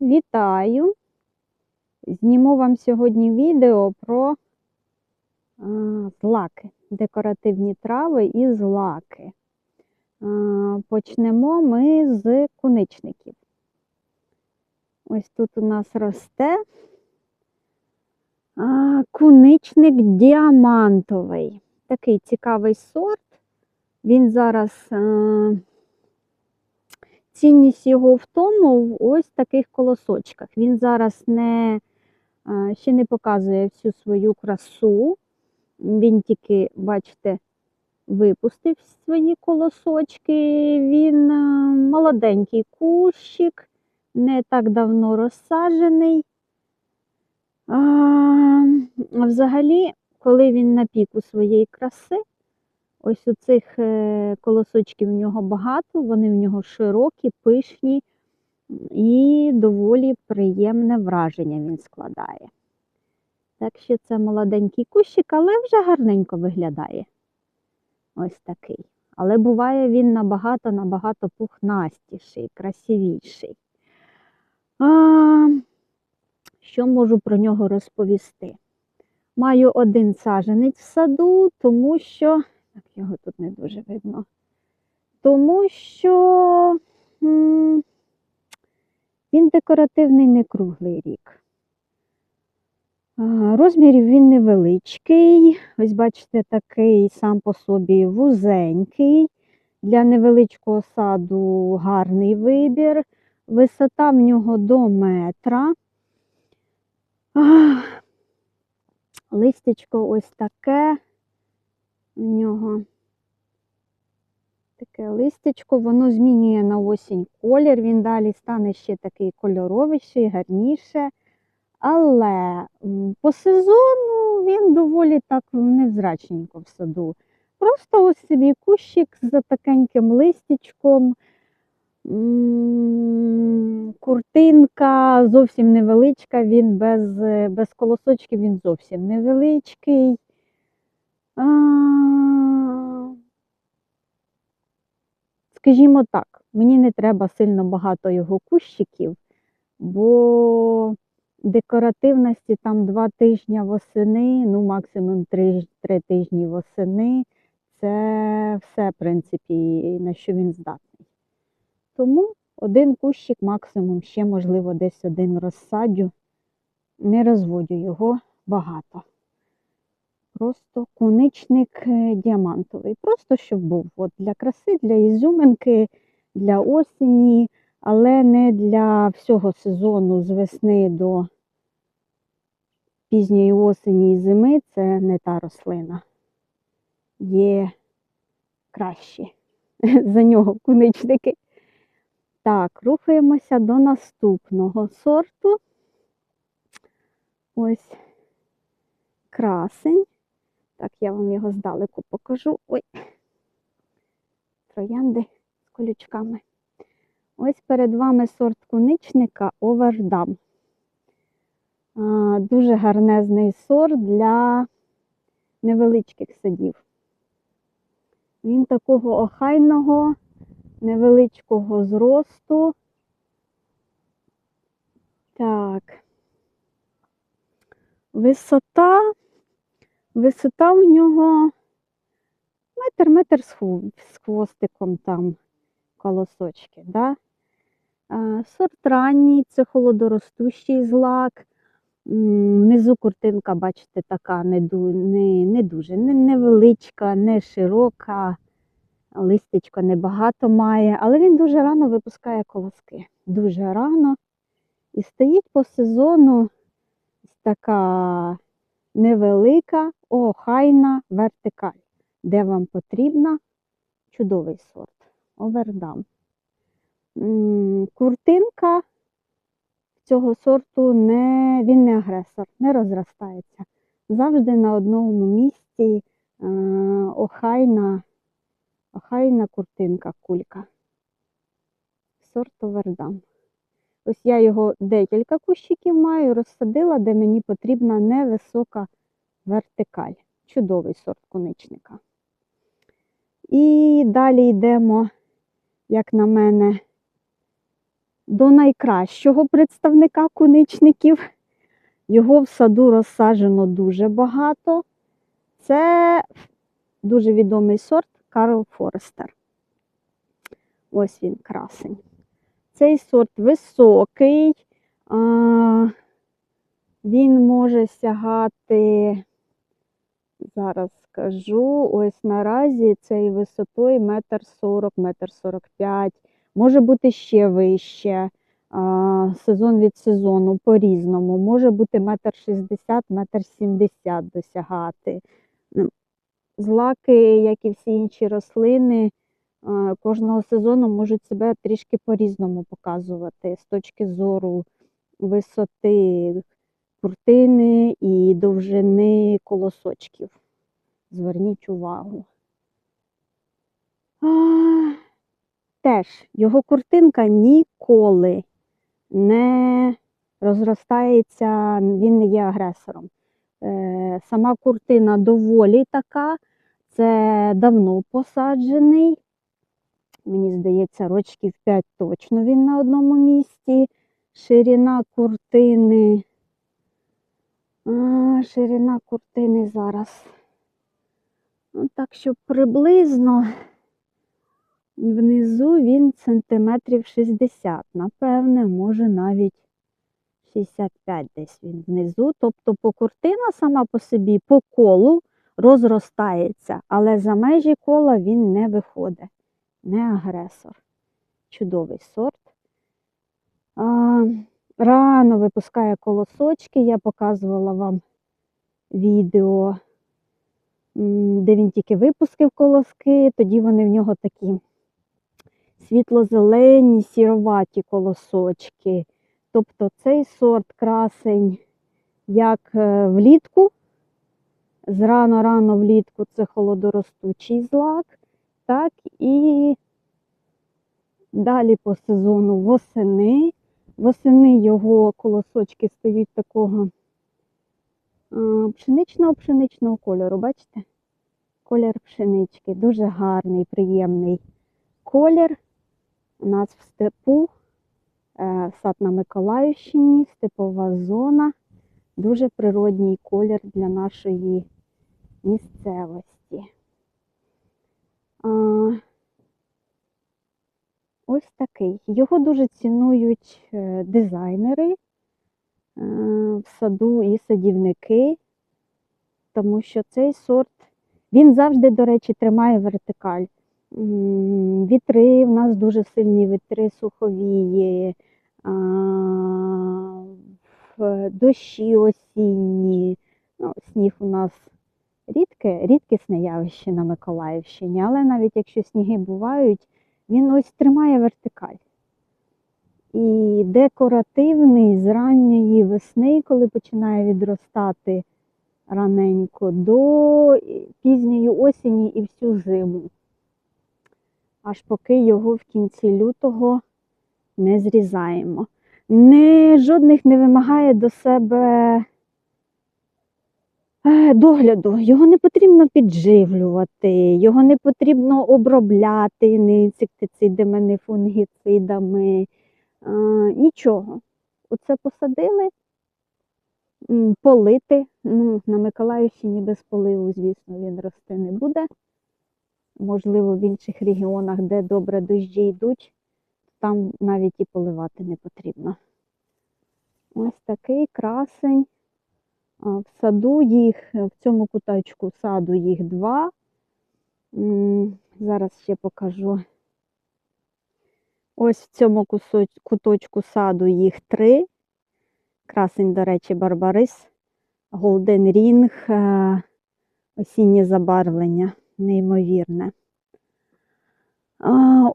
Вітаю! Зніму вам сьогодні відео про злаки, декоративні трави і злаки. Почнемо ми з куничників. Ось тут у нас росте куничник діамантовий. Такий цікавий сорт. Він зараз. Цінність його в тому в ось таких колосочках. Він зараз не, ще не показує всю свою красу. Він тільки, бачите, випустив свої колосочки. Він молоденький кущик, не так давно розсаджений. А, взагалі, коли він на піку своєї краси, Ось у цих е, колосочків в нього багато, вони в нього широкі, пишні і доволі приємне враження він складає. Так що це молоденький кущик, але вже гарненько виглядає. Ось такий. Але буває він набагато-набагато пухнастіший, красивіший. А, що можу про нього розповісти? Маю один саженець в саду, тому що. Так, його тут не дуже видно. Тому що він декоративний не круглий рік. Розмірів він невеличкий. Ось бачите, такий сам по собі вузенький. Для невеличкого саду гарний вибір. Висота в нього до метра. Листячко ось таке в нього таке листячко, воно змінює на осінь колір, він далі стане ще такий кольоровіший, гарніше. Але по сезону він доволі так невзрачненько в саду. Просто ось собі кущик з такеньким листячком, куртинка зовсім невеличка, він без, без колосочків він зовсім невеличкий. Скажімо так, мені не треба сильно багато його кущиків, бо декоративності там два тижні восени, ну максимум три, три тижні восени. Це все, в принципі, на що він здатний. Тому один кущик, максимум ще, можливо, десь один розсадю. Не розводю його багато. Просто куничник е, діамантовий. Просто щоб був от для краси, для ізюминки, для осені, але не для всього сезону з весни до пізньої осені і зими це не та рослина. Є кращі за нього куничники. Так, рухаємося до наступного сорту. Ось красень. Так, я вам його здалеку покажу. Ой, троянди з колючками. Ось перед вами сорт куничника Овердам. Дуже гарнезний сорт для невеличких садів. Він такого охайного, невеличкого зросту. Так. Висота. Висота у нього метр, метр з хвостиком там колосочки. Да? Сорт ранній, це холодоростущий злак. Внизу куртинка, бачите, така не, не, не дуже, не, невеличка, не широка, листячко небагато має, але він дуже рано випускає колоски. Дуже рано. І стоїть по сезону така невелика, охайна вертикаль, де вам потрібна чудовий сорт. Овердам. Куртинка цього сорту не, він не агресор, не розростається. Завжди на одному місці е, охайна, охайна куртинка, кулька. Сорт Овердам. Ось я його декілька кущиків маю, розсадила, де мені потрібна невисока вертикаль. Чудовий сорт коничника. І далі йдемо, як на мене, до найкращого представника куничників. Його в саду розсаджено дуже багато. Це дуже відомий сорт Карл Форестер. Ось він красень. Цей сорт високий, він може сягати, зараз скажу, ось наразі цей висотою метр сорок, метр сорок п'ять, може бути ще вище, сезон від сезону по-різному, може бути метр шістдесят, метр сімдесят досягати. Злаки, як і всі інші рослини, кожного сезону можуть себе трішки по-різному показувати з точки зору висоти куртини і довжини колосочків. Зверніть увагу. А, Теж його куртинка ніколи не розростається, він не є агресором. Е, Сама куртина доволі така, це давно посаджений. Мені здається, рочків 5 точно він на одному місці. Ширина куртини. А, ширина куртини зараз. Ну, так що приблизно внизу він сантиметрів 60, напевне, може навіть 65 десь він внизу. Тобто покуртина сама по собі по колу розростається, але за межі кола він не виходить. Не агресор. Чудовий сорт. А, рано випускає колосочки. Я показувала вам відео, де він тільки випустив колоски, тоді вони в нього такі світло-зелені, сіроваті колосочки. Тобто цей сорт красень як е, влітку, зрано-рано влітку це холодоростучий злак, так і далі по сезону восени. Восени його колосочки стають такого а, пшенично-пшеничного кольору, бачите? Колір пшенички, дуже гарний, приємний колір. У нас в степу е, сад на Миколаївщині, степова зона. Дуже природній колір для нашої місцевості. Ось такий. Його дуже цінують е, дизайнери е, в саду і садівники, тому що цей сорт, він завжди, до речі, тримає вертикаль. Вітри, в нас дуже сильні вітри, суховії, дощі осінні. Ну, сніг у нас рідке, рідкісне явище на Миколаївщині, але навіть якщо сніги бувають, він ось тримає вертикаль. І декоративний з ранньої весни, коли починає відростати раненько, до пізньої осені і всю зиму аж поки його в кінці лютого не зрізаємо. Не, жодних не вимагає до себе догляду. Його не потрібно підживлювати, його не потрібно обробляти ні інсектицидами, ні фунгіцидами. е, Нічого. Оце посадили, полити. Ну, на Миколаївщині без поливу, звісно, він рости не буде можливо, в інших регіонах, де добре дощі йдуть, там навіть і поливати не потрібно. Ось такий красень. В саду їх, в цьому куточку саду їх два. Зараз ще покажу. Ось в цьому куточку саду їх три. Красень, до речі, Барбарис, Голден Рінг, е, осіннє забарвлення неймовірне.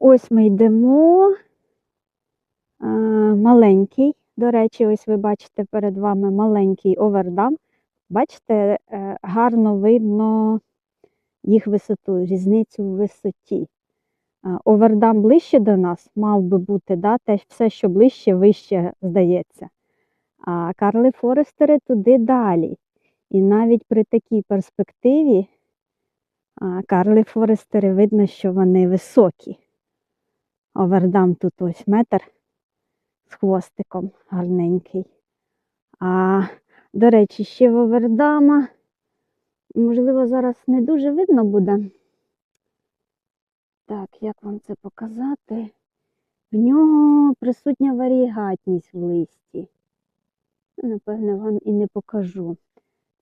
Ось ми йдемо. Маленький. До речі, ось ви бачите перед вами маленький овердам. Бачите, е, гарно видно їх висоту, різницю в висоті. Овердам ближче до нас мав би бути, да, те, все, що ближче, вище здається. А Карли Форестери туди далі. І навіть при такій перспективі Карли Форестери видно, що вони високі. Овердам тут ось метр з хвостиком гарненький. А, до речі, ще Вовердама. Можливо, зараз не дуже видно буде. Так, як вам це показати? В нього присутня варігатність в листі. Напевне, вам і не покажу.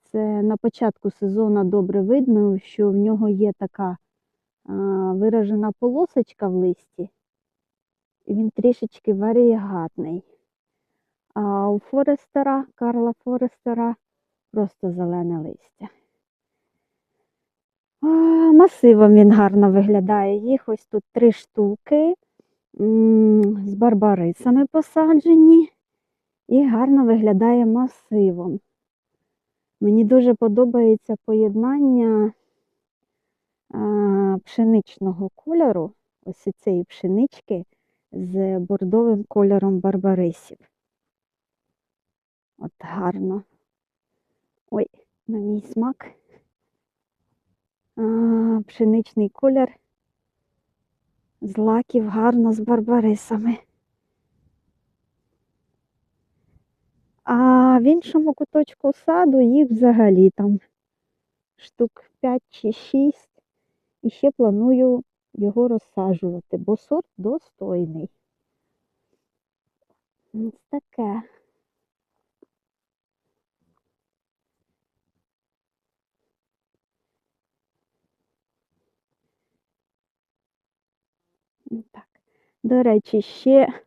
Це на початку сезону добре видно, що в нього є така а, виражена полосочка в листі, він трішечки варігатний. А у Форестера, Карла Форестера, просто зелене листя. А, масивом він гарно виглядає. Їх ось тут три штуки з барбарисами посаджені і гарно виглядає масивом. Мені дуже подобається поєднання а, пшеничного кольору, ось цієї пшенички з бордовим кольором барбарисів. От гарно. Ой, на мій смак. А, пшеничний колір з лаків гарно з барбарисами. А в іншому куточку саду їх взагалі там штук 5 чи 6. І ще планую його розсаджувати, бо сорт достойний. Ось таке. Так. До речі, ще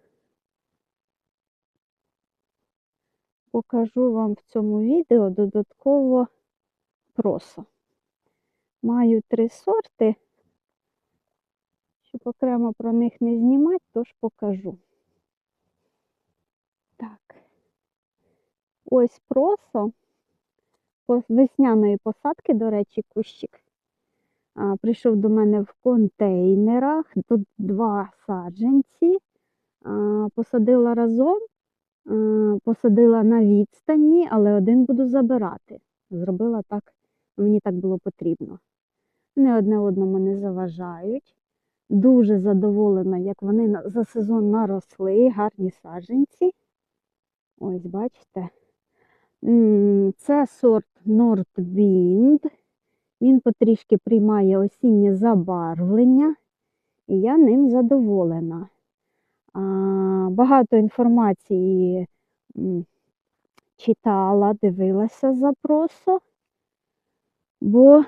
покажу вам в цьому відео додатково просо. Маю три сорти. Щоб окремо про них не знімати, тож покажу. Так. Ось просо. Весняної посадки, до речі, кущик. А, прийшов до мене в контейнерах. Тут два саджанці. А, посадила разом, а, посадила на відстані, але один буду забирати. Зробила так, мені так було потрібно. Вони одне одному не заважають. Дуже задоволена, як вони за сезон наросли, гарні саджанці. Ось, бачите. Це сорт Nordwind. Він потрішки приймає осіннє забарвлення, і я ним задоволена. Багато інформації читала, дивилася за просо, бо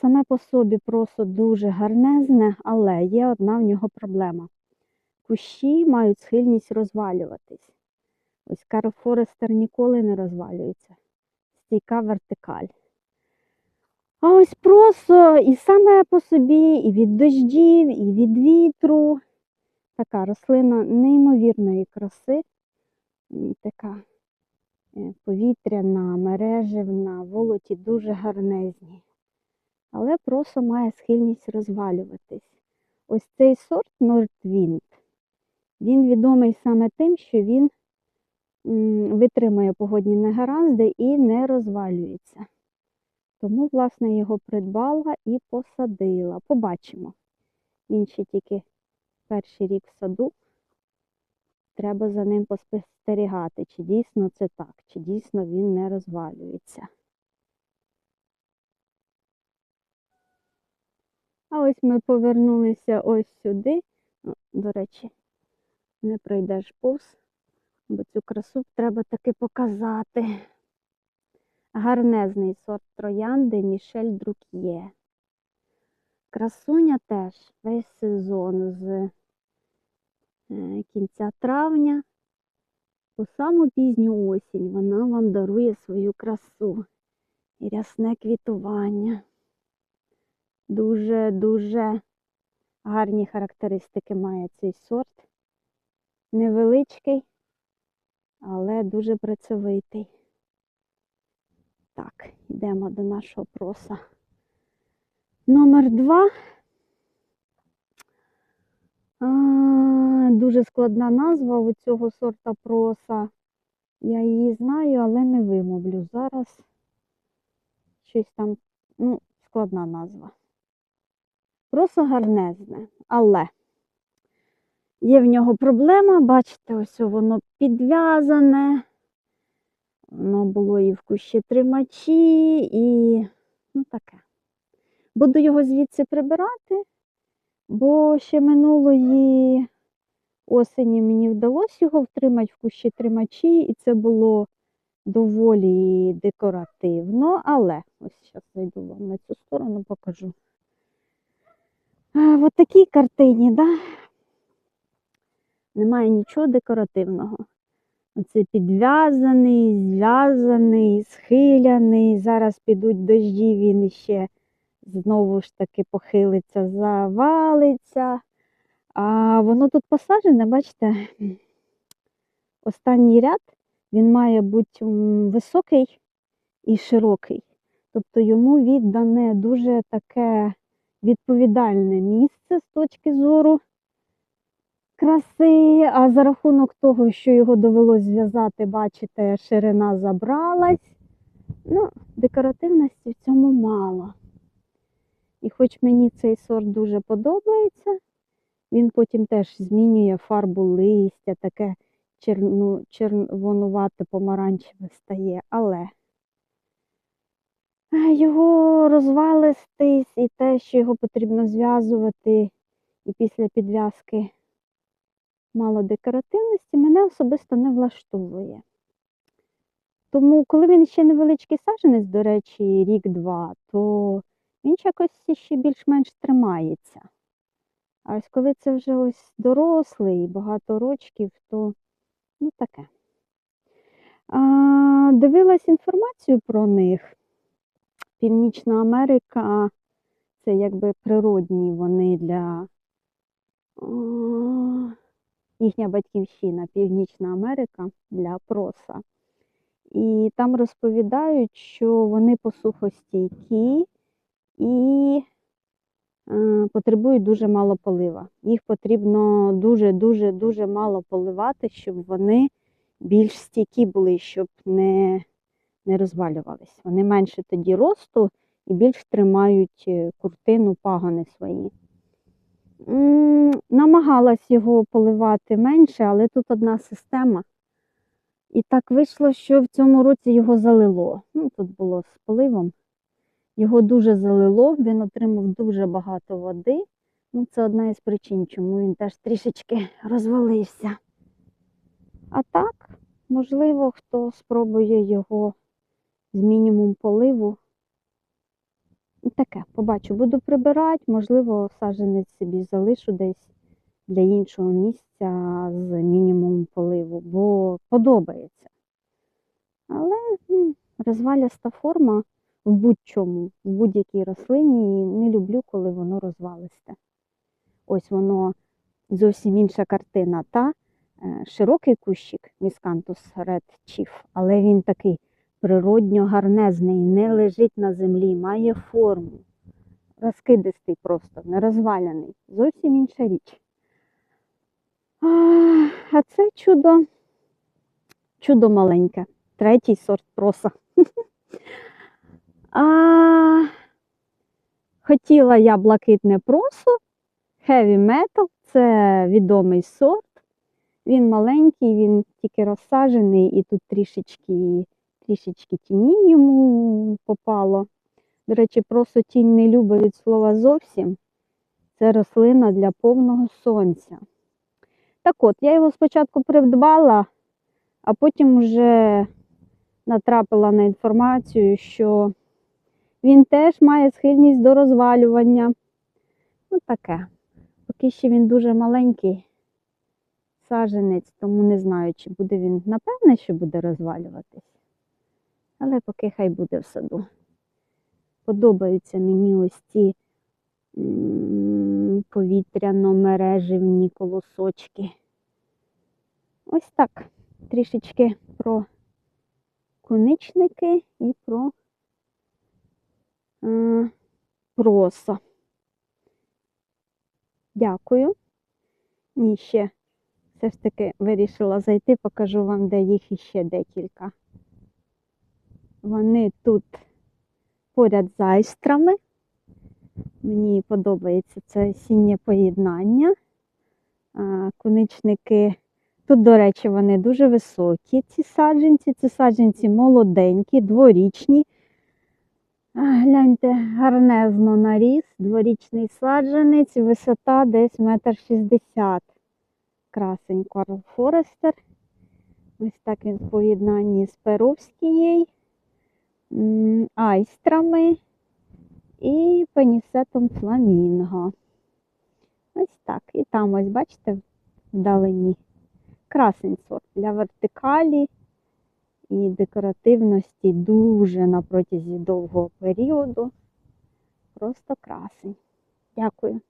саме по собі просо дуже гарнезне, але є одна в нього проблема. Кущі мають схильність розвалюватись. Ось Карл Форестер ніколи не розвалюється. Стійка вертикаль. А ось просо і саме по собі, і від дощів, і від вітру. Така рослина неймовірної краси, така е, повітряна, мережевна, волоті дуже гарнезні. Але просо має схильність розвалюватись. Ось цей сорт Nordwind, він відомий саме тим, що він витримує погодні негаразди і не розвалюється. Тому, власне, його придбала і посадила. Побачимо. Він ще тільки перший рік в саду. Треба за ним поспостерігати, чи дійсно це так, чи дійсно він не розвалюється. А ось ми повернулися ось сюди. До речі, не пройдеш повз, бо цю красу треба таки показати. Гарнезний сорт троянди Мішель Друк'є. Красуня теж весь сезон з е, кінця травня по саму пізню осінь вона вам дарує свою красу і рясне квітування. Дуже-дуже гарні характеристики має цей сорт. Невеличкий, але дуже працьовитий. Так, йдемо до нашого проса. Номер два. А, дуже складна назва у цього сорта проса. Я її знаю, але не вимовлю. Зараз щось там, ну, складна назва. Просо гарнезне, але Є в нього проблема, бачите, ось воно підв'язане. Воно було і в кущі тримачі, і ну таке. Буду його звідси прибирати, бо ще минулої осені мені вдалося його втримати в кущі тримачі, і це було доволі декоративно, але ось зараз зайду вам на цю сторону, покажу. В такій картині, да? немає нічого декоративного. Оце підв'язаний, зв'язаний, схиляний. Зараз підуть дожді, він ще знову ж таки похилиться, завалиться. А воно тут посаджене, бачите, останній ряд він має бути високий і широкий. Тобто йому віддане дуже таке відповідальне місце з точки зору краси, а за рахунок того, що його довелось зв'язати, бачите, ширина забралась. Ну, декоративності в цьому мало. І хоч мені цей сорт дуже подобається, він потім теж змінює фарбу листя, таке черну, червонувато помаранчеве стає, але його розвалистись і те, що його потрібно зв'язувати, і після підв'язки мало декоративності, мене особисто не влаштовує. Тому, коли він ще невеличкий саджанець, до речі, рік-два, то він якось ще більш-менш тримається. А ось коли це вже ось дорослий, багато рочків, то ну таке. А, дивилась інформацію про них. Північна Америка це якби природні вони для їхня батьківщина, Північна Америка для проса. І там розповідають, що вони посухостійкі і е, потребують дуже мало полива. Їх потрібно дуже-дуже дуже мало поливати, щоб вони більш стійкі були, щоб не, не розвалювались. Вони менше тоді росту і більш тримають е, куртину, пагони свої. Намагалась його поливати менше, але тут одна система. І так вийшло, що в цьому році його залило. Ну, тут було з поливом. Його дуже залило, він отримав дуже багато води. Ну, це одна із причин, чому він теж трішечки розвалився. А так, можливо, хто спробує його з мінімум поливу. Таке, побачу, буду прибирати, можливо, саджанець собі залишу десь для іншого місця з мінімумом поливу, бо подобається. Але ну, розваляста форма в будь-чому, в будь-якій рослині, і не люблю, коли воно розвалисте. Ось воно зовсім інша картина. Та е, широкий кущик Міскантус Red Chief, але він такий природньо гарнезний, не лежить на землі, має форму. Розкидистий просто, не розваляний. Зовсім інша річ. А, це чудо, чудо маленьке, третій сорт проса. А, хотіла я блакитне просо, Heavy Metal, це відомий сорт. Він маленький, він тільки розсаджений, і тут трішечки, трішечки тіні йому попало. До речі, просо тінь не любить від слова зовсім. Це рослина для повного сонця. Так от, я його спочатку придбала, а потім вже натрапила на інформацію, що він теж має схильність до розвалювання. Ну таке. Поки ще він дуже маленький саженець, тому не знаю, чи буде він, напевне, що буде розвалюватись. Але поки хай буде в саду. Подобаються мені ось ці повітряно-мереживні колосочки. Ось так. Трішечки про коничники і про е, проса. Дякую. Ні, ще все ж таки вирішила зайти, покажу вам, де їх іще декілька. Вони тут поряд з айстрами. Мені подобається це осіннє поєднання. Куничники. Тут, до речі, вони дуже високі, ці саджанці. Ці саджанці молоденькі, дворічні. Гляньте, гарнезно наріс, дворічний саджанець, висота десь метр шістдесят. Красень Карл Форестер. Ось так він в поєднанні з Перовськією, айстрами і пенісетом фламінго. Ось так. І там, ось, бачите, вдалині. Красень сорт для вертикалі і декоративності дуже на протязі довгого періоду. Просто красень. Дякую.